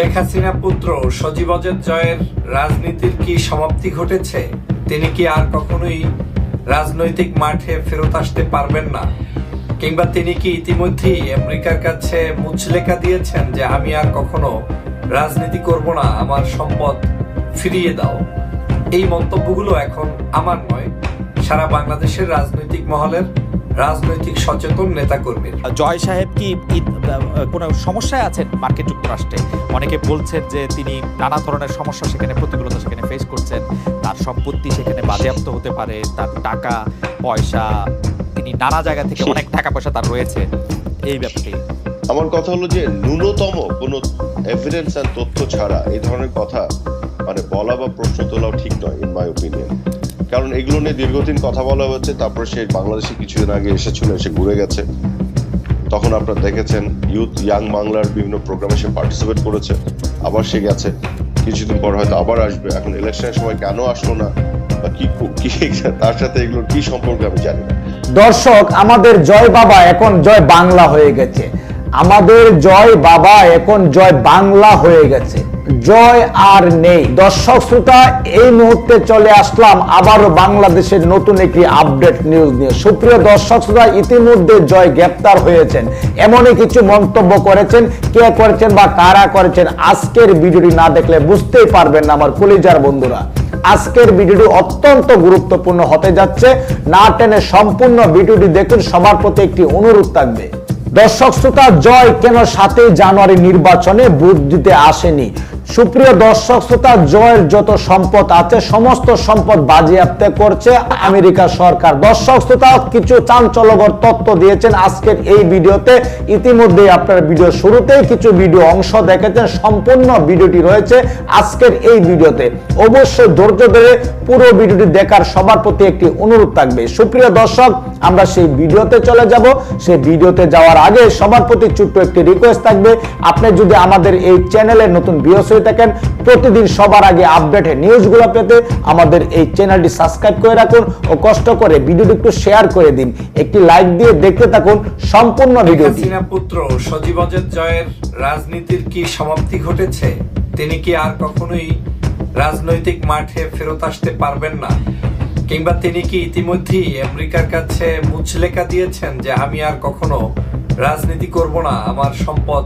শেখ হাসিনা পুত্র সজীব অজের জয়ের রাজনীতির কি সমাপ্তি ঘটেছে? তিনি কি আর কখনোই রাজনৈতিক মাঠে ফেরত আসতে পারবেন না? কিংবা তিনি কি ইতিমধ্যেই আমেরিকার কাছে মুচলেখা দিয়েছেন যে আমি আর কখনো রাজনীতি করব না, আমার সম্পদ ফিরিয়ে দাও? এই মন্তব্যগুলো এখন আমার নয়, সারা বাংলাদেশের রাজনৈতিক মহলের রাজনৈতিক সচেতন নেতা নেতাকর্মীর জয় সাহেব কি কোনো সমস্যায় আছেন মার্কিন যুক্তরাষ্ট্রে? অনেকে বলছেন যে তিনি নানা ধরনের সমস্যা সেখানে প্রতিকূলতা সেখানে ফেস করছেন। তার সম্পত্তি সেখানে বাজেয়াপ্ত হতে পারে তার টাকা পয়সা তিনি নানা জায়গা থেকে অনেক টাকা পয়সা তার রয়েছে। এই ব্যাপারে। আমার কথা হলো যে ন্যূনতম কোনো এভিডেন্স অ্যান্ড তথ্য ছাড়া এই ধরনের কথা মানে বলা বা প্রশ্ন তোলাও ঠিক নয় ইন মাই ওপিনিয়ন কারণ এগুলো নিয়ে দীর্ঘদিন কথা বলা হচ্ছে, তারপর সে বাংলাদেশে কিছুদিন আগে এসেছিল, এসে ঘুরে গেছে। তখন আপনারা দেখেছেন ইউথ ইয়াং বাংলার বিভিন্ন প্রোগ্রামে সে পার্টিসিপেট করেছে, আবার সে গেছে। কিছুদিন পর হয়তো আবার আসবে। এখন ইলেকশনের সময় কেন আসলো না, বা কি তার সাথে এগুলোর কি সম্পর্কে আমি জানি না। দর্শক, আমাদের জয় বাবা, এখন জয় বাংলা হয়ে গেছে। আমাদের জয় বাবা, এখন জয় বাংলা হয়ে গেছে। জয় আর নেই। দর্শক শ্রোতা, এই মুহূর্তে চলে আসলাম আবারও বাংলাদেশের নতুন একটি আপডেট নিউজ নিয়ে। সুপ্রিয় দর্শক শ্রোতা, ইতিমধ্যে জয় গ্রেপ্তার হয়েছেন। এমনই কিছু মন্তব্য করেছেন, কে করেছেন বা কারা করেছেন, আজকের ভিডিওটি না দেখলে বুঝতেই পারবেন না আমার কলিজার বন্ধুরা। আজকের ভিডিওটি অত্যন্ত গুরুত্বপূর্ণ হতে যাচ্ছে। না টেনে সম্পূর্ণ ভিডিওটি দেখুন, সবার প্রতি একটি অনুরোধ থাকবে। দর্শক শ্রোতা, জয় কেন সাতই জানুয়ারি নির্বাচনে বুথ দিতে আসেনি? সুপ্রিয় দর্শক শ্রোতা, জয়ের যত সম্পদ আছে, সমস্ত সম্পদ বাজেয়াপ্ত করছে আমেরিকা সরকার। দর্শক শ্রোতা, কিছু চাঞ্চল্যকর তথ্য দিয়েছেন আজকের এই ভিডিওতে। ইতিমধ্যে আপনার ভিডিও শুরুতেই কিছু ভিডিও অংশ দেখেছেন, সম্পূর্ণ ভিডিওটি রয়েছে আজকের এই ভিডিওতে। অবশ্যই ধৈর্য ধরে পুরো ভিডিওটি দেখার সবার প্রতি একটি অনুরোধ থাকবে। সুপ্রিয় দর্শক, আমরা সেই ভিডিওতে চলে যাব। সেই ভিডিওতে যাওয়ার আগে সবার প্রতি ছোট্ট একটি রিকোয়েস্ট থাকবে। আপনি যদি আমাদের এই চ্যানেলে নতুন ভিউস হয়ে থাকেন। প্রতিদিন সবার আগে আপডেটে নিউজগুলো পেতে আমাদের এই চ্যানেলটি সাবস্ক্রাইব করে রাখুন ও কষ্ট করে ভিডিওটি একটু শেয়ার করে দিন। একটি লাইক দিয়ে দেখতে থাকুন সম্পূর্ণ ভিডিওটি পুত্র সজীব অজের জয়ের রাজনীতির কি সমাপ্তি ঘটেছে? তিনি কি আর কখনোই রাজনৈতিক মাঠে ফেরত আসতে পারবেন না? কিংবা তিনি কি ইতিমধ্যেই আমেরিকার কাছে মুচলেখা দিয়েছেন যে আমি আর কখনো রাজনীতি করব না আমার সম্পদ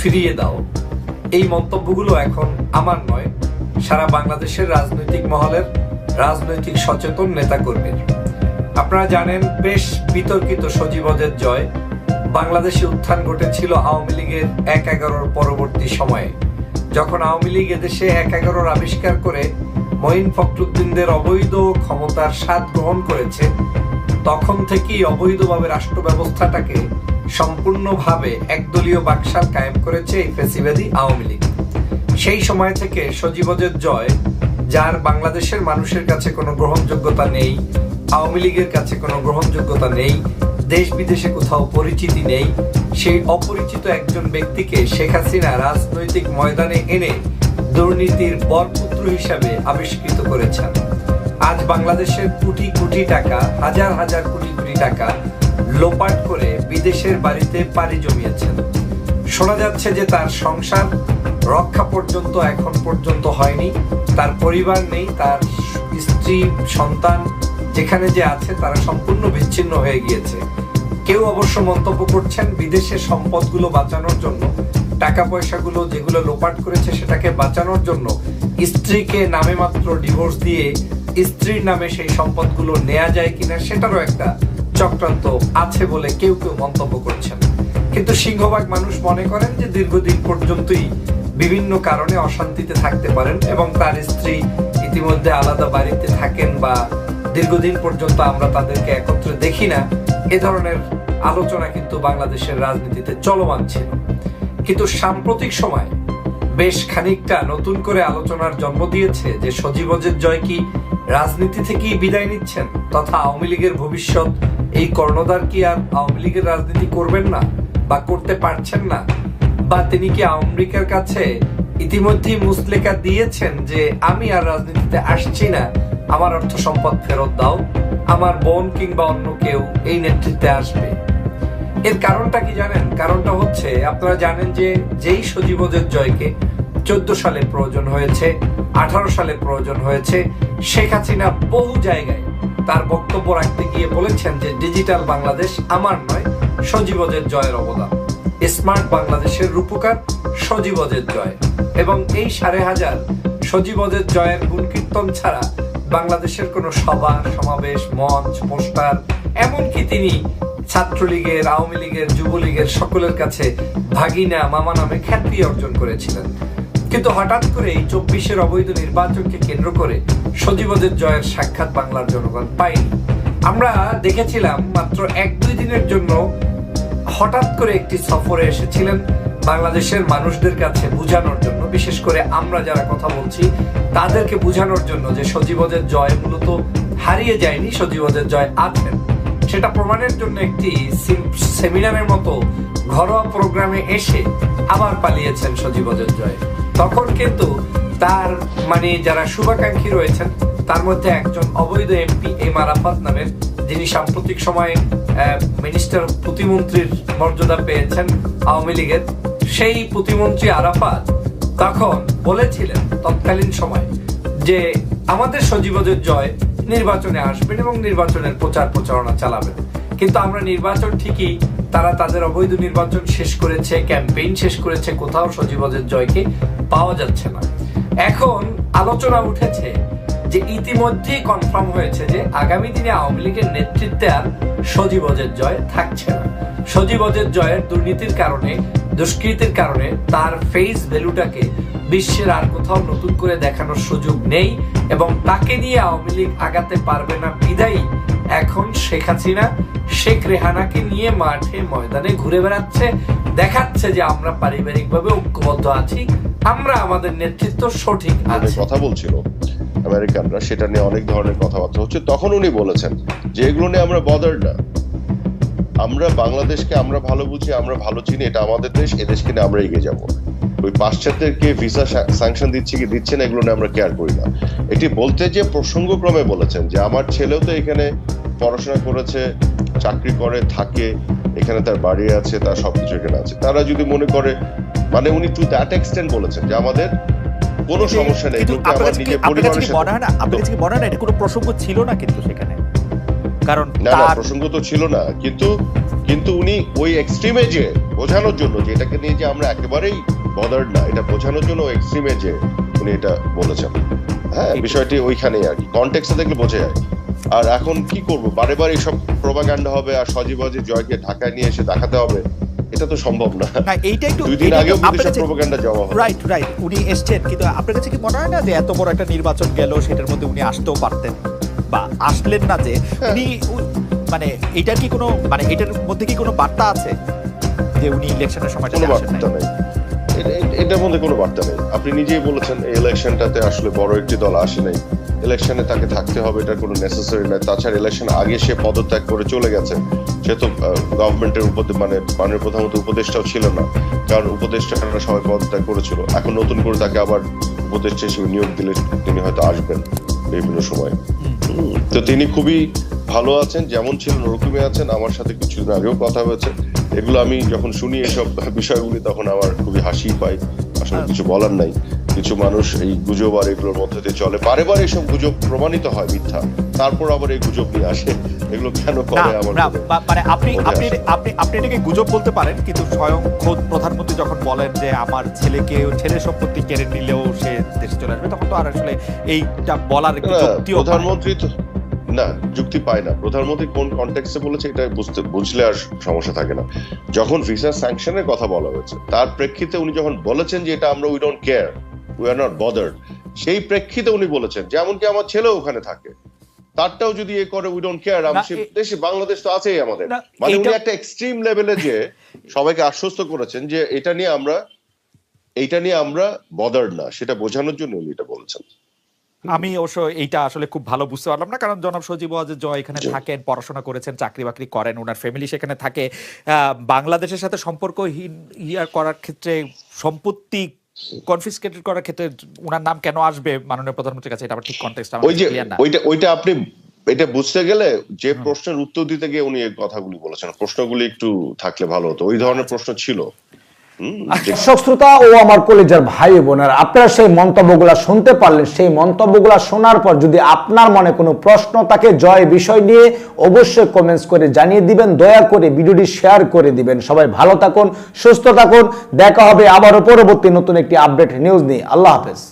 ফিরিয়ে দাও এই মন্তব্যগুলো এখন আমার নয়, সারা বাংলাদেশের রাজনৈতিক মহলের রাজনৈতিক সচেতন নেতাকর্মীর। আপনারা জানেন, বেশ বিতর্কিত সজীবজের জয় বাংলাদেশে উত্থান ঘটেছিল আওয়ামী লীগের এক এগারোর পরবর্তী সময়ে। যখন আওয়ামী লীগ এদেশে এক এগারোর আবিষ্কার করে মঈন ফখরুদ্দিনদের অবৈধ ক্ষমতার স্বাদ গ্রহণ করেছে, তখন থেকেই অবৈধভাবে রাষ্ট্র ব্যবস্থাটাকে সম্পূর্ণভাবে একদলীয় বাকশাল কায়েম করেছে এই ফেসিবাদী আওয়ামী লীগ। সেই সময় থেকে সজীবজের জয়, যার বাংলাদেশের মানুষের কাছে কোনো গ্রহণযোগ্যতা নেই, আওয়ামী লীগের কাছে কোনো গ্রহণযোগ্যতা নেই দেশ বিদেশে কোথাও পরিচিতি নেই, সেই অপরিচিত একজন ব্যক্তিকে শেখ হাসিনা রাজনৈতিক ময়দানে এনে দুর্নীতির বরপুত্র হিসাবে আবিষ্কৃত করেছেন। আজ বাংলাদেশের কোটি কোটি টাকা, হাজার হাজার কোটি কোটি টাকা লোপাট করে বিদেশের বাড়িতে পাড়ি জমিয়েছেন। শোনা যাচ্ছে যে তার সংসার রক্ষা পর্যন্ত এখন পর্যন্ত হয়নি, তার পরিবার নেই, তার স্ত্রী, সন্তান যেখানে যে আছে তারা সম্পূর্ণ বিচ্ছিন্ন হয়ে গিয়েছে। কেউ অবশ্য মন্তব্য করছেন বিদেশের সম্পদগুলো বাঁচানোর জন্য টাকা পয়সাগুলো যেগুলো লোপাট করেছে সেটাকে বাঁচানোর জন্য স্ত্রীকে নামে মাত্র ডিভোর্স দিয়ে স্ত্রীর নামে সেই সম্পদগুলো নেওয়া যায় কিনা সেটারও একটা চক্রান্ত আছে বলে কেউ কেউ মন্তব্য করছেন। কিন্তু সিংহভাগ মানুষ মনে করেন যে দীর্ঘদিন পর্যন্তই বিভিন্ন কারণে অশান্তিতে থাকতে পারেন এবং তার স্ত্রী ইতিমধ্যে আলাদা বাড়িতে থাকেন বা দীর্ঘদিন পর্যন্ত আমরা তাদেরকে একত্রে দেখি না, এ ধরনের আলোচনা কিন্তু বাংলাদেশের রাজনীতিতে চলমান ছিল। কিন্তু সাম্প্রতিক সময় বেশ খানিকটা নতুন করে আলোচনার জন্ম দিয়েছে যে সজীবজের জয় কি রাজনীতি থেকেই বিদায় নিচ্ছেন তথা আওয়ামী লীগের ভবিষ্যৎ এই কর্ণধার কি আর আওয়ামী লীগের রাজনীতি করবেন না বা করতে পারছেন না? বা তিনি কি আমেরিকার কাছে ইতিমধ্যেই মুসলেখা দিয়েছেন যে আমি আর রাজনীতিতে আসছি না, আমার অর্থ সম্পদ ফেরত দাও, আমার বোন কিংবা অন্য কেউ এই নেতৃত্বে আসবে? এর কারণটা কি জানেন? কারণটা হচ্ছে, আপনারা জানেন যে যেই সজীবদের জয়কে চোদ্দ সালে প্রয়োজন হয়েছে, আঠারো সালে প্রয়োজন হয়েছে, শেখ হাসিনা বহু জায়গায় তার বক্তব্য রাখতে গিয়ে বলেছেন যে, ডিজিটাল বাংলাদেশ আমার নয়, সজীবদের জয়ের অবদান। স্মার্ট বাংলাদেশের রূপকার সজীবদের জয়। এবং এই সাড়ে হাজার সজীবদের জয়ের গুণকীর্তন ছাড়া বাংলাদেশের কোনো সভা, সমাবেশ, মঞ্চ, পোস্টার, এমনকি তিনি ছাত্রলীগের, আওয়ামী লীগের, যুবলীগের সকলের কাছে ভাগিনা, মামা নামে খ্যাতি অর্জন করেছিলেন। কিন্তু হঠাৎ করে এই চব্বিশের অবৈধ নির্বাচনকে কেন্দ্র করে সজীবদের জয়ের সাক্ষাৎ বাংলার জনগণ পায়নি। আমরা দেখেছিলাম মাত্র এক দুই দিনের জন্য হঠাৎ করে একটি সফরে এসেছিলেন বাংলাদেশের মানুষদের কাছে বোঝানোর জন্য, বিশেষ করে আমরা যারা কথা বলছি, তাদেরকে বোঝানোর জন্য যে সজীবদের জয় মূলত হারিয়ে যায়নি, সজীবদের জয় আছেন। সেটা প্রমাণের জন্য একটি সেমিনারের মতো ঘরোয়া প্রোগ্রামে এসে আবার পালিয়েছেন সজীবদের জয়। তখন কিন্তু তার মানে যারা শুভাকাঙ্ক্ষী রয়েছেন, তার মধ্যে একজন অবৈধ এমপি এম আরাফাত নামের, যিনি সাম্প্রতিক সময়ে মিনিস্টার প্রতিমন্ত্রীর মর্যাদা পেয়েছেন আওয়ামী লীগের, সেই প্রতিমন্ত্রী আরাফাত তখন বলেছিলেন তৎকালীন সময় যে আমাদের সজীবদের জয় নির্বাচনে আসবেন এবং নির্বাচনের প্রচার প্রচারণা চালাবেন। কিন্তু আমরা নির্বাচন ঠিকই, তারা তাদের অবৈধ নির্বাচন শেষ করেছে, ক্যাম্পেইন শেষ করেছে, কোথাও সজীবদের জয়কে পাওয়া যাচ্ছে না। এখন আলোচনা উঠেছে যে ইতিমধ্যেই কনফার্ম হয়েছে যে আগামী দিনে আওয়ামী লীগের নেতৃত্বে আর সজীবজের জয় থাকছে না। সজীবজের জয়ের দুর্নীতির কারণে, দুষ্কৃতির কারণে তার ফেস ভ্যালুটাকে বিশ্বের আর কোথাও নতুন করে দেখানোর সুযোগ নেই এবং তাকে নিয়ে আওয়ামী লীগ আগাতে পারবে না বিদায়ী এখন শেখ হাসিনা। শেখ রেহানাকে নিয়ে মাঠে ময়দানে ঘুরে বেড়াচ্ছে, দেখাচ্ছে যে আমরা পারিবারিকভাবে ঐক্যবদ্ধ আছি আমরা আমাদের নেতৃত্ব সঠিক আছে। কথা বলছিল আমেরিকানরা সেটা নিয়ে অনেক ধরনের কথাবার্তা হচ্ছে। তখন উনি বলেছেন যে এগুলো নিয়ে আমরা বদার না। আমরা বাংলাদেশকে আমরা ভালো বুঝি আমরা ভালো চিনি এটা আমাদের দেশ এদেশকে নিয়ে আমরা এগিয়ে যাব। ওই পাশ্চাত্যেরকে ভিসা স্যাংশন দিচ্ছে কি দিচ্ছে না এগুলো নিয়ে আমরা কেয়ার করি না। এটি বলতে যে প্রসঙ্গক্রমে বলেছেন যে আমার ছেলেও তো এখানে পড়াশোনা করেছে চাকরি করে থাকে এখানে তার বাড়ি আছে তার সবকিছু এখানে আছে। তারা যদি মনে করে মানে উনি টু দ্যাট এক্সটেন্ট বলেছেন যে আমাদের কোনো সমস্যা নেই কিন্তু আমার নিজের পরিবারের সাথে মনে হয় না আপনার কাছে কি মনে হয় না এটা কোনো প্রসঙ্গ ছিল না কিন্তু সেখানে। কারণ না না প্রসঙ্গ তো ছিল না কিন্তু কিন্তু উনি ওই এক্সট্রিমে যে বোঝানোর জন্য যে এটাকে নিয়ে যে আমরা একেবারেই বদার্ড না এটা বোঝানোর জন্য এক্সট্রিমে যে উনি এটা বলেছেন। হ্যাঁ বিষয়টি ওইখানেই আর কি কনটেক্সটে দেখলে বোঝা যায়। আর এখন কি করব? বারে বারে এইসব প্রোপাগান্ডা হবে আর সজীবাজি জয়কে ঢাকায় নিয়ে এসে দেখাতে হবে। এটা তো সম্ভব না। না এইটা একটু দুই দিন এইটা আগেও একটু কিন্তু আপনার সব কাছে প্রোপাগান্ডা জমা রাইট রাইট উনি এসছেন কিন্তু আপনার কাছে কি মনে হয় না যে এত বড় একটা নির্বাচন গেল সেটার মধ্যে উনি আসতেও পারতেন? বা আসলেন না যে হ্যাঁ। উনি মানে এটার কি কোনো মানে এটার মধ্যে কি কোনো বার্তা আছে? যে উনি ইলেকশনের সময়টা আসেন নাই। এটার মধ্যে কোনো বার্তা নেই। আপনি নিজেই বলেছেন এই ইলেকশনটাতে আসলে বড় একটি দল আসে নাই। ইলেকশনে তাকে থাকতে হবে, এটার কোনো নেসেসারি নাই তাছাড়া ইলেকশন আগে সে পদত্যাগ করে চলে গেছে। সে তো গভর্নমেন্টের উপদে মানে মাননীয় প্রধানমন্ত্রী উপদেষ্টাও ছিল না। কারণ উপদেষ্টারা সবাই পদত্যাগ করেছিল। এখন নতুন করে তাকে আবার উপদেষ্টা হিসেবে নিয়োগ দিলে তিনি হয়তো আসবেন বিভিন্ন সময়। তো তিনি খুবই ভালো আছেন, যেমন ছিলেন, ওরকমই আছেন। আমার সাথে কিছুদিন আগেও কথা হয়েছে। এগুলো আমি যখন শুনি এসব বিষয়গুলি, তখন আমার খুবই হাসি পাই। আসলে কিছু বলার নাই। কিছু মানুষ এই গুজব আর এগুলোর মধ্যে দিয়ে চলে। বারে বারে এসব গুজব প্রমাণিত হয় মিথ্যা। তারপর আবার এই গুজব নিয়ে আসে। এগুলো কেন করে আমার মানে আপনি আপনি আপনি আপনি এটাকে গুজব বলতে পারেন কিন্তু স্বয়ং খোদ প্রধানমন্ত্রী যখন বলেন যে আমার ছেলেকে ছেলের সম্পত্তি কেড়ে নিলেও সে দেশে চলে আসবে তখন তো আর আসলে এইটা বলার যুক্তিও প্রধানমন্ত্রী তো না যুক্তি পায় না। প্রধানমন্ত্রী কোন কনটেক্সটে বলেছে এটা বুঝতে বুঝলে আর সমস্যা থাকে না। যখন ভিসা স্যাংশনের কথা বলা হয়েছে তার প্রেক্ষিতে উনি যখন বলেছেন যে এটা আমরা we don't care we are not bothered সেই প্রেক্ষিতে উনি বলেছেন যেমন কি আমার ছেলেও ওখানে থাকে। তারটাও যদি এ করে উই ডোন্ট কেয়ার দেশে বাংলাদেশ তো আছেই আমাদের। মানে উনি একটা এক্সট্রিম লেভেলে যে সবাইকে আশ্বস্ত করেছেন যে এটা নিয়ে আমরা এইটা নিয়ে আমরা বদার্ড না। সেটা বোঝানোর জন্য উনি এটা বলেছেন। আমি অবশ্য এইটা আসলে খুব ভালো বুঝতে পারলাম না কারণ জনাব সজীব জয় এখানে থাকেন পড়াশোনা করেছেন চাকরি বাকরি করেন ওনার ফ্যামিলি সেখানে থাকে। বাংলাদেশের সাথে সম্পর্কহীন ইয়ার করার ক্ষেত্রে সম্পত্তি কনফিসকেটেড করার ক্ষেত্রে ওনার নাম কেন আসবে মাননীয় প্রধানমন্ত্রীর কাছে? এটা আবার ঠিক কনটেক্সট ওই যে ওইটা ওইটা আপনি এটা বুঝতে গেলে যে প্রশ্নের উত্তর দিতে গিয়ে উনি এই কথাগুলি বলেছেন। প্রশ্নগুলি একটু থাকলে ভালো হতো। ওই ধরনের প্রশ্ন ছিল। দর্শক শ্রোতা ও আমার কলেজের ভাই বোনেরা, আপনারা সেই মন্তব্যগুলা শুনতে পারলেন সেই মন্তব্যগুলা শোনার পর যদি আপনার মনে কোনো প্রশ্ন থাকে, জয় বিষয় নিয়ে অবশ্যই কমেন্টস করে জানিয়ে দিবেন, দয়া করে ভিডিওটি শেয়ার করে দিবেন। সবাই ভালো থাকুন, সুস্থ থাকুন, দেখা হবে আবারও পরবর্তী নতুন একটি আপডেট নিউজ নিয়ে। আল্লাহ হাফেজ।